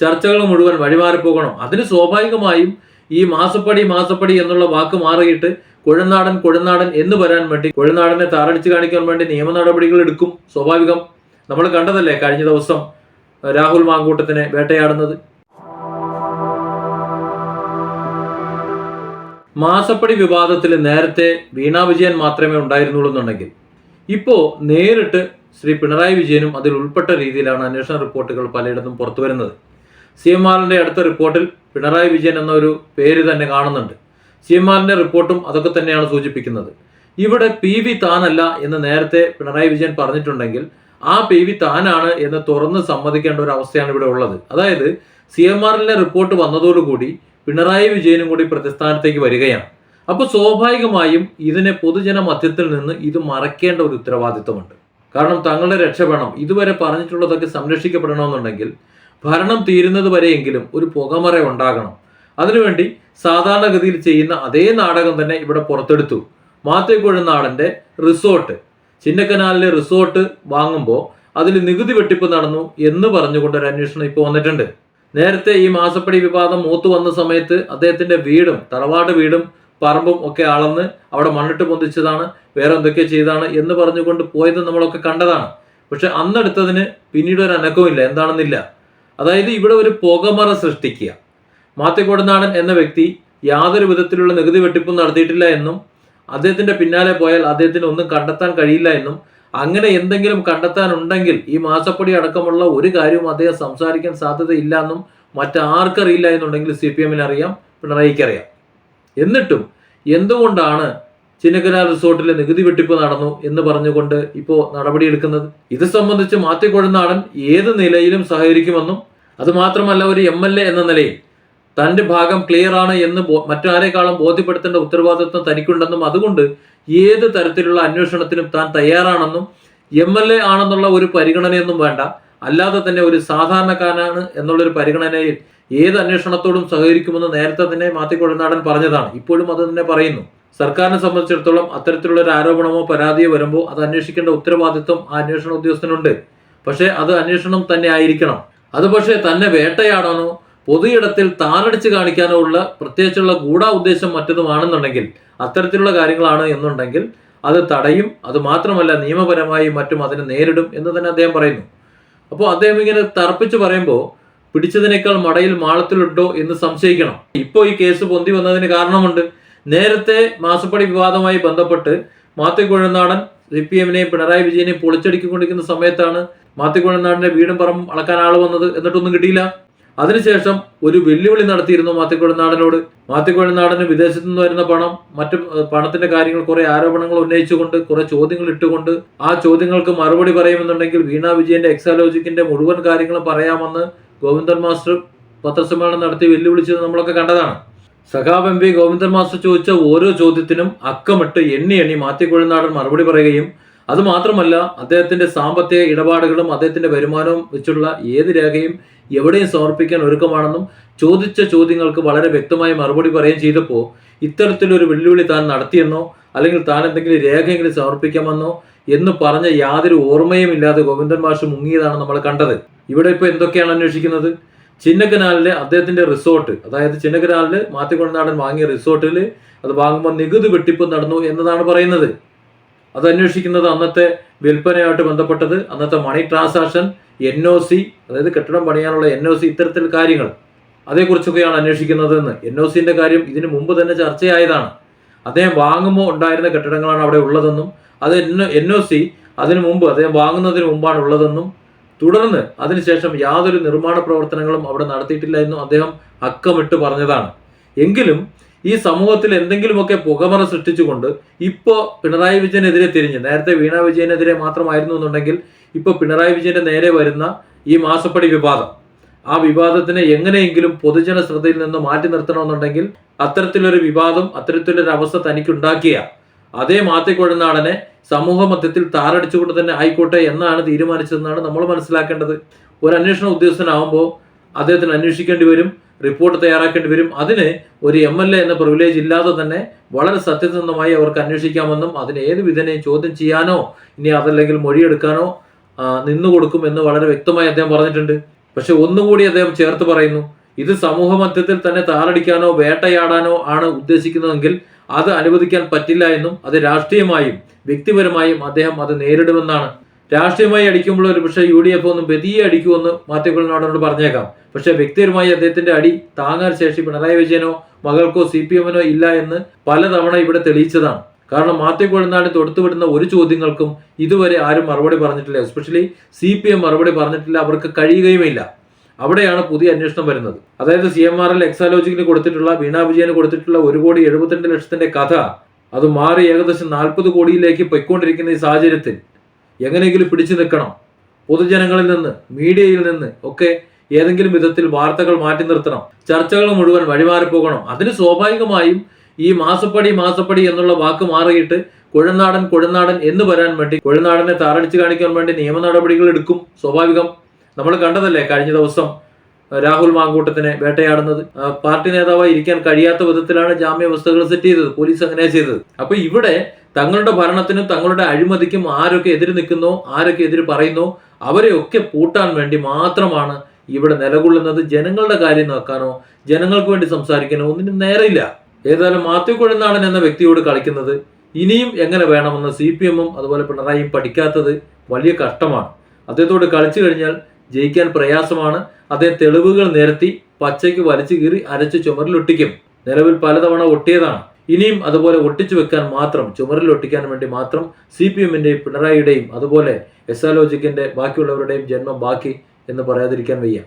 ചർച്ചകൾ മുഴുവൻ വഴിമാറിപ്പോകണം അതിന് സ്വാഭാവികമായും ഈ മാസപ്പടി മാസപ്പടി എന്നുള്ള വാക്ക് മാറിയിട്ട് കുഴനാടൻ കുഴനാടൻ എന്ന് വരാൻ വേണ്ടി കുഴനാടനെ താറടിച്ച് കാണിക്കാൻ വേണ്ടി നിയമ നടപടികൾ എടുക്കും സ്വാഭാവികം. നമ്മൾ കണ്ടതല്ലേ കഴിഞ്ഞ ദിവസം രാഹുൽ മാങ്കൂട്ടത്തിനെ വേട്ടയാടുന്നത്? മാസപ്പടി വിവാദത്തിൽ നേരത്തെ വീണാ വിജയൻ മാത്രമേ ഉണ്ടായിരുന്നുള്ളൂ എന്നുണ്ടെങ്കിൽ ഇപ്പോൾ നേരിട്ട് ശ്രീ പിണറായി വിജയനും അതിൽ ഉൾപ്പെട്ട രീതിയിലാണ് അന്വേഷണ റിപ്പോർട്ടുകൾ പലയിടത്തും പുറത്തു വരുന്നത്. സി എം ആറിന്റെ അടുത്ത റിപ്പോർട്ടിൽ പിണറായി വിജയൻ എന്നൊരു പേര് തന്നെ കാണുന്നുണ്ട്. സി എം ആറിന്റെ റിപ്പോർട്ടും അതൊക്കെ തന്നെയാണ് സൂചിപ്പിക്കുന്നത്. ഇവിടെ പി വി താനല്ല എന്ന് നേരത്തെ പിണറായി വിജയൻ പറഞ്ഞിട്ടുണ്ടെങ്കിൽ ആ പി വി താനാണ് എന്ന് തുറന്ന് സമ്മതിക്കേണ്ട ഒരു അവസ്ഥയാണ് ഇവിടെ ഉള്ളത്. അതായത് സി എം ആറിലെ റിപ്പോർട്ട് വന്നതോടുകൂടി പിണറായി വിജയനും കൂടി പ്രതിസ്ഥാനത്തേക്ക് വരികയാണ്. അപ്പോൾ സ്വാഭാവികമായും ഇതിനെ പൊതുജന മധ്യത്തിൽ നിന്ന് ഇത് മറക്കേണ്ട ഒരു ഉത്തരവാദിത്വമുണ്ട്. കാരണം തങ്ങളുടെ രക്ഷ വേണം. ഇതുവരെ പറഞ്ഞിട്ടുള്ളതൊക്കെ സംരക്ഷിക്കപ്പെടണമെന്നുണ്ടെങ്കിൽ ഭരണം തീരുന്നത് വരെയെങ്കിലും ഒരു പുകമറ ഉണ്ടാകണം. അതിനുവേണ്ടി സാധാരണഗതിയിൽ ചെയ്യുന്ന അതേ നാടകം തന്നെ ഇവിടെ പുറത്തെടുത്തു. മാത്തേക്കുഴനാടന്റെ റിസോർട്ട്. ചിന്നക്കനാലിലെ റിസോർട്ട് വാങ്ങുമ്പോൾ അതിൽ നികുതി വെട്ടിപ്പ് നടന്നു എന്ന് പറഞ്ഞുകൊണ്ട് ഒരു അന്വേഷണം ഇപ്പോൾ വന്നിട്ടുണ്ട്. നേരത്തെ ഈ മാസപ്പടി വിവാദം മൂത്തു വന്ന സമയത്ത് അദ്ദേഹത്തിന്റെ വീടും തറവാട് വീടും പറമ്പും ഒക്കെ അളന്ന് അവിടെ മണ്ണിട്ട് പൊന്തിച്ചതാണ് വേറെ എന്തൊക്കെ ചെയ്താണ് എന്ന് പറഞ്ഞുകൊണ്ട് പോയത് നമ്മളൊക്കെ കണ്ടതാണ്. പക്ഷെ അന്നെടുത്തതിന് പിന്നീട് ഒരു അനക്കവും ഇല്ല എന്താണെന്നില്ല. അതായത് ഇവിടെ ഒരു പുകമറ സൃഷ്ടിക്കുക. മാത്തിക്കോടനാടൻ എന്ന വ്യക്തി യാതൊരു വിധത്തിലുള്ള നികുതി വെട്ടിപ്പും നടത്തിയിട്ടില്ല എന്നും അദ്ദേഹത്തിന്റെ പിന്നാലെ പോയാൽ അദ്ദേഹത്തിന് ഒന്നും കണ്ടെത്താൻ കഴിയില്ല എന്നും അങ്ങനെ എന്തെങ്കിലും കണ്ടെത്താനുണ്ടെങ്കിൽ ഈ മാസപ്പടി അടക്കമുള്ള ഒരു കാര്യവും അദ്ദേഹം സംസാരിക്കാൻ സാധ്യതയില്ല എന്നും മറ്റാർക്കറിയില്ല എന്നുണ്ടെങ്കിൽ സി പി എമ്മിന് അറിയാം അറിയാം എന്നിട്ടും എന്തുകൊണ്ടാണ് ചിന്നക്കനാൽ റിസോർട്ടിലെ നികുതി വെട്ടിപ്പ് നടന്നു എന്ന് പറഞ്ഞുകൊണ്ട് ഇപ്പോൾ നടപടിയെടുക്കുന്നത്. ഇത് സംബന്ധിച്ച് മാത്തിക്കൊഴുന്നാടൻ ഏത് നിലയിലും സഹകരിക്കുമെന്നും അത് മാത്രമല്ല ഒരു എം എൽ എ എന്ന നിലയിൽ തന്റെ ഭാഗം ക്ലിയർ ആണ് എന്ന് മറ്റാരെക്കാളും ബോധ്യപ്പെടുത്തേണ്ട ഉത്തരവാദിത്വം തനിക്കുണ്ടെന്നും അതുകൊണ്ട് ഏത് തരത്തിലുള്ള അന്വേഷണത്തിനും താൻ തയ്യാറാണെന്നും എം എൽ എ ആണെന്നുള്ള ഒരു പരിഗണനയൊന്നും വേണ്ട. അല്ലാതെ തന്നെ ഒരു സാധാരണക്കാരനാണ് എന്നുള്ളൊരു പരിഗണനയിൽ ഏത് അന്വേഷണത്തോടും സഹകരിക്കുമെന്ന് നേരത്തെ തന്നെ മാത്തിക്കൊഴുനാടൻ പറഞ്ഞതാണ്. ഇപ്പോഴും അത് തന്നെ പറയുന്നു. സർക്കാരിനെ സംബന്ധിച്ചിടത്തോളം അത്തരത്തിലുള്ള ഒരു ആരോപണമോ പരാതിയോ വരുമ്പോൾ അത് അന്വേഷിക്കേണ്ട ഉത്തരവാദിത്വം ആ അന്വേഷണ ഉദ്യോഗസ്ഥനുണ്ട്. പക്ഷേ അത് അന്വേഷണം തന്നെ ആയിരിക്കണം. അത് പക്ഷേ തന്നെ വേട്ടയാടാനോ പൊതുയിടത്തിൽ താറടിച്ച് കാണിക്കാനോ ഉള്ള പ്രത്യേകിച്ചുള്ള ഗൂഢ ഉദ്ദേശം മറ്റതുമാണെന്നുണ്ടെങ്കിൽ അത്തരത്തിലുള്ള കാര്യങ്ങളാണ് എന്നുണ്ടെങ്കിൽ അത് തടയും. അത് മാത്രമല്ല നിയമപരമായി മറ്റും അതിനെ നേരിടും എന്ന് തന്നെ അദ്ദേഹം പറയുന്നു. അപ്പോൾ അദ്ദേഹം ഇങ്ങനെ തർപ്പിച്ച് പറയുമ്പോൾ പിടിച്ചതിനേക്കാൾ മടയിൽ മാളത്തിലുണ്ടോ എന്ന് സംശയിക്കണം. ഇപ്പോൾ ഈ കേസ് പൊന്തി വന്നതിന് കാരണമുണ്ട്. നേരത്തെ മാസപ്പടി വിവാദവുമായി ബന്ധപ്പെട്ട് മാത്തിക്കുഴനാടൻ സി പി എമ്മിനെയും പിണറായി വിജയനെയും പൊളിച്ചടുക്കിക്കൊണ്ടിരിക്കുന്ന സമയത്താണ് മാത്തിക്കുഴനാടിന്റെ വീടും പറമ്പും അളക്കാൻ ആൾ വന്നത് എന്നിട്ടൊന്നും കിട്ടിയില്ല. അതിനുശേഷം ഒരു വെല്ലുവിളി നടത്തിയിരുന്നു മാത്തിക്കുഴനാടനോട് മാത്തിക്കുഴനാടന് വിദേശത്തു നിന്ന് വരുന്ന പണം മറ്റു പണത്തിന്റെ കാര്യങ്ങൾ കുറെ ആരോപണങ്ങൾ ഉന്നയിച്ചുകൊണ്ട് കുറെ ചോദ്യങ്ങൾ ഇട്ടുകൊണ്ട് ആ ചോദ്യങ്ങൾക്ക് മറുപടി പറയുമെന്നുണ്ടെങ്കിൽ വീണ വിജയന്റെ എക്സാലോജിക്കിന്റെ മുഴുവൻ കാര്യങ്ങളും പറയാമെന്ന് ഗോവിന്ദൻ മാസ്റ്റർ പത്രസമ്മേളനം നടത്തി വെല്ലുവിളിച്ചത് നമ്മളൊക്കെ കണ്ടതാണ്. സഖാബ് എം പി ഗോവിന്ദൻ മാസ്റ്റർ ചോദിച്ച ഓരോ ചോദ്യത്തിനും അക്കമിട്ട് എണ്ണി എണ്ണി മാത്തിക്കുഴനാടൻ മറുപടി പറയുകയും അതുമാത്രമല്ല അദ്ദേഹത്തിന്റെ സാമ്പത്തിക ഇടപാടുകളും അദ്ദേഹത്തിന്റെ വരുമാനവും വെച്ചുള്ള ഏത് രേഖയും എവിടെയും സമർപ്പിക്കാൻ ഒരുക്കമാണെന്നും ചോദിച്ച ചോദ്യങ്ങൾക്ക് വളരെ വ്യക്തമായി മറുപടി പറയുകയും ചെയ്തപ്പോൾ ഇത്തരത്തിലൊരു വെല്ലുവിളി താൻ നടത്തിയെന്നോ അല്ലെങ്കിൽ താൻ എന്തെങ്കിലും രേഖയെങ്കിലും സമർപ്പിക്കാമെന്നോ എന്ന് പറഞ്ഞ യാതൊരു ഓർമ്മയും ഇല്ലാതെ ഗോവിന്ദൻ മാഷ് മുങ്ങിയതാണ് നമ്മൾ കണ്ടത്. ഇവിടെ ഇപ്പോൾ എന്തൊക്കെയാണ് അന്വേഷിക്കുന്നത്? ചിന്നക്കനാലിലെ അദ്ദേഹത്തിന്റെ റിസോർട്ട് അതായത് ചിന്നക്കനാലിൽ മാത്തിക്കൊണ്ടാടൻ വാങ്ങിയ റിസോർട്ടിൽ അത് വാങ്ങുമ്പോൾ നികുതി വെട്ടിപ്പ് നടന്നു എന്നതാണ് പറയുന്നത്. അത് അന്വേഷിക്കുന്നത് അന്നത്തെ വിൽപ്പനയായിട്ട് ബന്ധപ്പെട്ടത് അന്നത്തെ money transaction N O C അതായത് കെട്ടിടം പണിയാനുള്ള എൻ ഒ സി ഇത്തരത്തിൽ കാര്യങ്ങൾ. അതേക്കുറിച്ചൊക്കെയാണ് അന്വേഷിക്കുന്നത് എന്ന് എൻ ഒ സിന്റെ കാര്യം ഇതിനു മുമ്പ് തന്നെ ചർച്ചയായതാണ്. അദ്ദേഹം വാങ്ങുമ്പോൾ ഉണ്ടായിരുന്ന കെട്ടിടങ്ങളാണ് അവിടെ ഉള്ളതെന്നും അത് എൻ ഒ സി അതിനു മുമ്പ് അദ്ദേഹം വാങ്ങുന്നതിന് മുമ്പാണ് ഉള്ളതെന്നും തുടർന്ന് അതിനുശേഷം യാതൊരു നിർമ്മാണ പ്രവർത്തനങ്ങളും അവിടെ നടത്തിയിട്ടില്ല എന്നും അദ്ദേഹം അക്കമിട്ട് പറഞ്ഞതാണ്. എങ്കിലും ഈ സമൂഹത്തിൽ എന്തെങ്കിലുമൊക്കെ പുകമറ സൃഷ്ടിച്ചുകൊണ്ട് ഇപ്പോൾ പിണറായി വിജയനെതിരെ തിരിഞ്ഞ് നേരത്തെ വീണ വിജയനെതിരെ മാത്രമായിരുന്നു എന്നുണ്ടെങ്കിൽ ഇപ്പോൾ പിണറായി വിജയന്റെ നേരെ വരുന്ന ഈ മാസപ്പടി വിവാദം. ആ വിവാദത്തിനെ എങ്ങനെയെങ്കിലും പൊതുജന ശ്രദ്ധയിൽ നിന്ന് മാറ്റി നിർത്തണമെന്നുണ്ടെങ്കിൽ അത്തരത്തിലൊരു വിവാദം അത്തരത്തിലൊരു അവസ്ഥ തനിക്കുണ്ടാക്കിയ. അതേ മാത്തിക്കൊഴുന്നാടനെ സമൂഹ മധ്യത്തിൽ താറടിച്ചുകൊണ്ട് തന്നെ ആയിക്കോട്ടെ എന്നാണ് തീരുമാനിച്ചതെന്നാണ് നമ്മൾ മനസ്സിലാക്കേണ്ടത്. ഒരു അന്വേഷണ ഉദ്യോഗസ്ഥനാവുമ്പോൾ അദ്ദേഹത്തിന് അന്വേഷിക്കേണ്ടി വരും റിപ്പോർട്ട് തയ്യാറാക്കേണ്ടി വരും. അതിന് ഒരു എം എൽ എ എന്ന പ്രിവിലേജ് ഇല്ലാതെ തന്നെ വളരെ സത്യസന്ധമായി അവർക്ക് അന്വേഷിക്കാമെന്നും അതിന് ഏത് വിധനെയും ചോദ്യം ചെയ്യാനോ ഇനി അതല്ലെങ്കിൽ മൊഴിയെടുക്കാനോ നിന്നു കൊടുക്കും എന്ന് വളരെ വ്യക്തമായി അദ്ദേഹം പറഞ്ഞിട്ടുണ്ട്. പക്ഷെ ഒന്നുകൂടി അദ്ദേഹം ചേർത്ത് പറയുന്നു ഇത് സമൂഹ മധ്യത്തിൽ തന്നെ താറടിക്കാനോ വേട്ടയാടാനോ ആണ് ഉദ്ദേശിക്കുന്നതെങ്കിൽ അത് അനുവദിക്കാൻ പറ്റില്ല എന്നും അത് രാഷ്ട്രീയമായും വ്യക്തിപരമായും അദ്ദേഹം അത് നേരിടുമെന്നാണ്. രാഷ്ട്രീയമായി അടിക്കുമ്പോൾ ഒരു പക്ഷേ യു ഡി എഫ് ഒന്നും പെതിയെ അടിക്കുമെന്ന് മാത്യു കുളനാടനോട് പറഞ്ഞേക്കാം. പക്ഷെ വ്യക്തിപരമായി അദ്ദേഹത്തിന്റെ അടി താങ്ങാൻ ശേഷി പിണറായി വിജയനോ മകൾക്കോ സി പി എമ്മിനോ ഇല്ല എന്ന് പലതവണ ഇവിടെ തെളിയിച്ചതാണ്. കാരണം മാത്യു കുഴൽനാട് തൊടുത്തുവിടുന്ന ഒരു ചോദ്യങ്ങൾക്കും ഇതുവരെ ആരും മറുപടി പറഞ്ഞിട്ടില്ല. എസ്പെഷ്യലി സി പി എം മറുപടി പറഞ്ഞിട്ടില്ല. അവർക്ക് കഴിയുകയുമില്ല. അവിടെയാണ് പുതിയ അന്വേഷണം വരുന്നത്. അതായത് സി എം ആർ എൽ എക്സാലോജിക്കിന് കൊടുത്തിട്ടുള്ള വീണാ വിജയന് കൊടുത്തിട്ടുള്ള ഒരു കോടി എഴുപത്തിരണ്ട് ലക്ഷത്തിന്റെ കഥ അത് മാറി ഏകദേശം നാൽപ്പത് കോടിയിലേക്ക് പൊയ്ക്കൊണ്ടിരിക്കുന്ന ഈ സാഹചര്യത്തിൽ എങ്ങനെയെങ്കിലും പിടിച്ചു നിൽക്കണം. പൊതുജനങ്ങളിൽ നിന്ന് മീഡിയയിൽ നിന്ന് ഒക്കെ ഏതെങ്കിലും വിധത്തിൽ വാർത്തകൾ മാറ്റി നിർത്തണം. ചർച്ചകൾ മുഴുവൻ വഴിമാറിപ്പോകണം അതിന് സ്വാഭാവികമായും ഈ മാസപ്പടി മാസപ്പടി എന്നുള്ള വാക്ക് മാറിയിട്ട് കുഴനാടൻ കുഴനാടൻ എന്ന് വരാൻ വേണ്ടി കുഴനാടനെ താറടിച്ച് കാണിക്കാൻ വേണ്ടി നിയമ നടപടികൾ എടുക്കും. സ്വാഭാവികം നമ്മൾ കണ്ടതല്ലേ കഴിഞ്ഞ ദിവസം രാഹുൽ മാങ്കൂട്ടത്തിനെ വേട്ടയാടുന്നത്. പാർട്ടി നേതാവായി ഇരിക്കാൻ കഴിയാത്ത വിധത്തിലാണ് ജാമ്യ വസ്തുക്കൾ സെറ്റ് ചെയ്തത് പോലീസ് അങ്ങനെ ചെയ്തത്. അപ്പൊ ഇവിടെ തങ്ങളുടെ ഭരണത്തിനും തങ്ങളുടെ അഴിമതിക്കും ആരൊക്കെ എതിര് നിൽക്കുന്നോ ആരൊക്കെ എതിര് പറയുന്നോ അവരെയൊക്കെ പൂട്ടാൻ വേണ്ടി മാത്രമാണ് ഇവിടെ നിലകൊള്ളുന്നത്. ജനങ്ങളുടെ കാര്യം നോക്കാനോ ജനങ്ങൾക്ക് വേണ്ടി സംസാരിക്കാനോ ഒന്നിനും നേരമില്ല. ഏതായാലും മാത്യു കൊഴുന്നാടൻ എന്ന വ്യക്തിയോട് കളിക്കുന്നത് ഇനിയും എങ്ങനെ വേണമെന്ന് സി പി എമ്മും അതുപോലെ പിണറായിയും പഠിക്കാത്തത് വലിയ കഷ്ടമാണ്. അദ്ദേഹത്തോട് കളിച്ചു കഴിഞ്ഞാൽ ജയിക്കാൻ പ്രയാസമാണ്. അദ്ദേഹം തെളിവുകൾ നിരത്തി പച്ചയ്ക്ക് വലിച്ചു കീറി അരച്ച് ചുമരിലൊട്ടിക്കും നിലവിൽ പലതവണ ഒട്ടിയതാണ്. ഇനിയും അതുപോലെ ഒട്ടിച്ചു വെക്കാൻ മാത്രം ചുമരിൽ ഒട്ടിക്കാൻ വേണ്ടി മാത്രം സി പി എമ്മിന്റെയും പിണറായിയുടെയും അതുപോലെ എസ് ബാക്കിയുള്ളവരുടെയും ജന്മം ബാക്കി എന്ന് പറയാതിരിക്കാൻ വയ്യ.